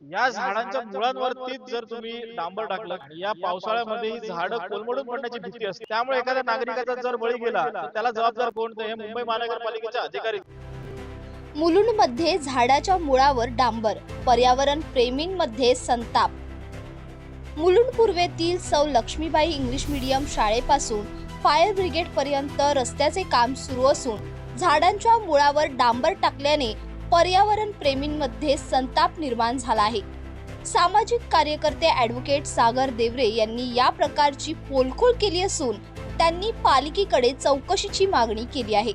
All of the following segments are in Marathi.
या झाडांच्या मुळांवरतीच जर तुम्ही डांबर टाकलं आणि या पावसाळ्यामध्ये ही झाडं कोलमडून पडण्याची भीती असते. त्यामुळे एखाद्या नागरिकाचा जर बळी गेला तर त्याला जबाबदार कोण हे मुंबई महानगरपालिकेचे अधिकारी. मुलुंडमध्ये झाडाच्या मुळावर डांबर पर्यावरण प्रेमींमध्ये संताप. मुलुंड पूर्वेतील सौ लक्ष्मीबाई इंग्लिश मीडियम शाळेपासून फायर ब्रिगेड पर्यंत रस्त्याचे काम सुरू असून झाडांच्या मुळावर डांबर टाकल्याने पर्यावरण प्रेमींमध्ये संताप निर्माण झाला आहे. सामाजिक कार्यकर्ते ॲडव्होकेट सागर देवरे यांनी या प्रकारची पोलखोल केली असून त्यांनी पालिकेकडे चौकशीची मागणी केली आहे.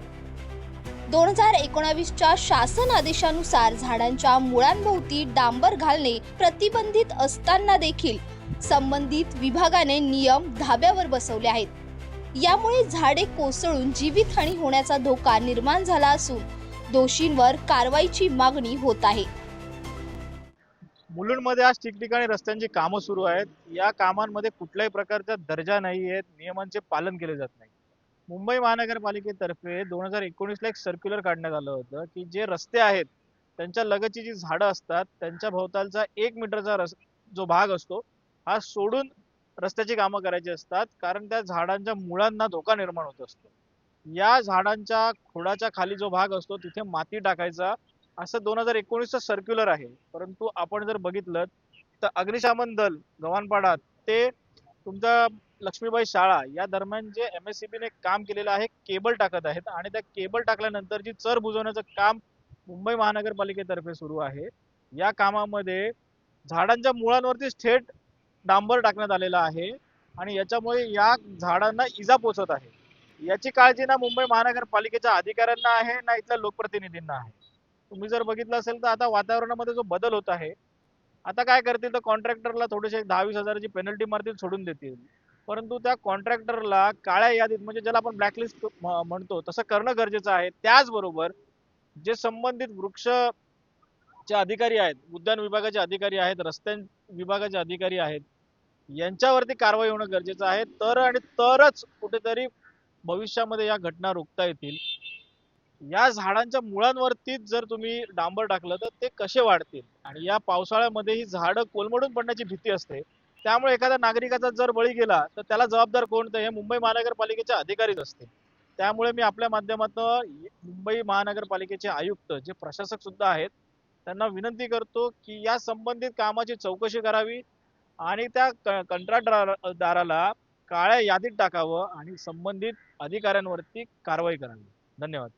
दोन हजार एकोणावीसच्या शासन आदेशानुसार झाडांच्या मुळांभोवती डांबर घालणे प्रतिबंधित असताना देखील संबंधित विभागाने नियम धाब्यावर बसवले आहेत. यामुळे झाडे कोसळून जीवितहानी होण्याचा धोका निर्माण झाला असून दोषींवर कारवाईची मागणी होत आहे. मुलुंडमध्ये आज ठिकठिकाणी रस्त्यांची कामं सुरू आहेत. या कामांमध्ये कुठल्याही प्रकारचा दर्जा नाही आहेत नियमांचे पालन केले जात नाही. मुंबई महानगरपालिकेतर्फे दोन हजार एकोणीसला एक सर्क्युलर काढण्यात आलं होतं की जे रस्ते आहेत त्यांच्या लगतची जी झाडं असतात त्यांच्या भोवतालचा एक मीटरचा रस जो भाग असतो हा सोडून रस्त्याची कामं करायची असतात. कारण त्या झाडांच्या मुळांना धोका निर्माण होत असतो. या झाडांच्या खोडाच्या खाली जो भाग असतो तिथे माती टाकायचा. असं दोन हजार एकोणीसचं सर्क्युलर आहे. परंतु आपण जर बघितलं तर अग्निशमन दल गव्हाणपाडा ते तुमचा लक्ष्मीबाई शाळा या दरम्यान जे एम एस सी काम केलेलं आहे केबल टाकत आहेत. आणि त्या केबल टाकल्यानंतर जी चर बुजवण्याचं काम मुंबई महानगरपालिकेतर्फे सुरू आहे. या कामामध्ये झाडांच्या मुळांवरतीच थेट डांबर टाकण्यात आलेला आहे. आणि याच्यामुळे या झाडांना इजा पोचत आहे. याची काळजी ना मुंबई महानगरपालिकेच्या अधिकाऱ्यांना आहे ना इथल्या लोकप्रतिनिधींना आहे. तुम्ही जर बघितलं असेल तर आता वातावरणामध्ये जो बदल होत आहे आता काय करतील तर कॉन्ट्रॅक्टरला थोडेसे एक दहा वीस हजाराची पेनल्टी मारतील सोडून देतील. परंतु त्या कॉन्ट्रॅक्टरला काळ्या यादीत म्हणजे ज्याला आपण ब्लॅकलिस्ट म्हणतो तसं करणं गरजेचं आहे. त्याचबरोबर जे संबंधित वृक्ष चे अधिकारी आहेत उद्यान विभागाचे अधिकारी आहेत रस्त्यां विभागाचे अधिकारी आहेत यांच्यावरती कारवाई होणं गरजेचं आहे. तर आणि तरच कुठेतरी भविष्यामध्ये या घटना रोखता येतील. या झाडांच्या मुळांवरतीच जर तुम्ही डांबर टाकलं तर ते कसे वाढतील? आणि या पावसाळ्यामध्ये ही झाडं कोलमडून पडण्याची भीती असते. त्यामुळे एखाद्या नागरिकाचा जर बळी गेला तर त्याला जबाबदार कोण? तर हे मुंबई महानगरपालिकेचे अधिकारीच असतील. त्यामुळे मी आपल्या माध्यमातून मुंबई महानगरपालिकेचे आयुक्त जे प्रशासक सुद्धा आहेत त्यांना विनंती करतो की या संबंधित कामाची चौकशी करावी. आणि त्या कंत्राटदाराला काळ्या यादीत टाकावं आणि संबंधित अधिकाऱ्यांवरती कारवाई करावी. धन्यवाद.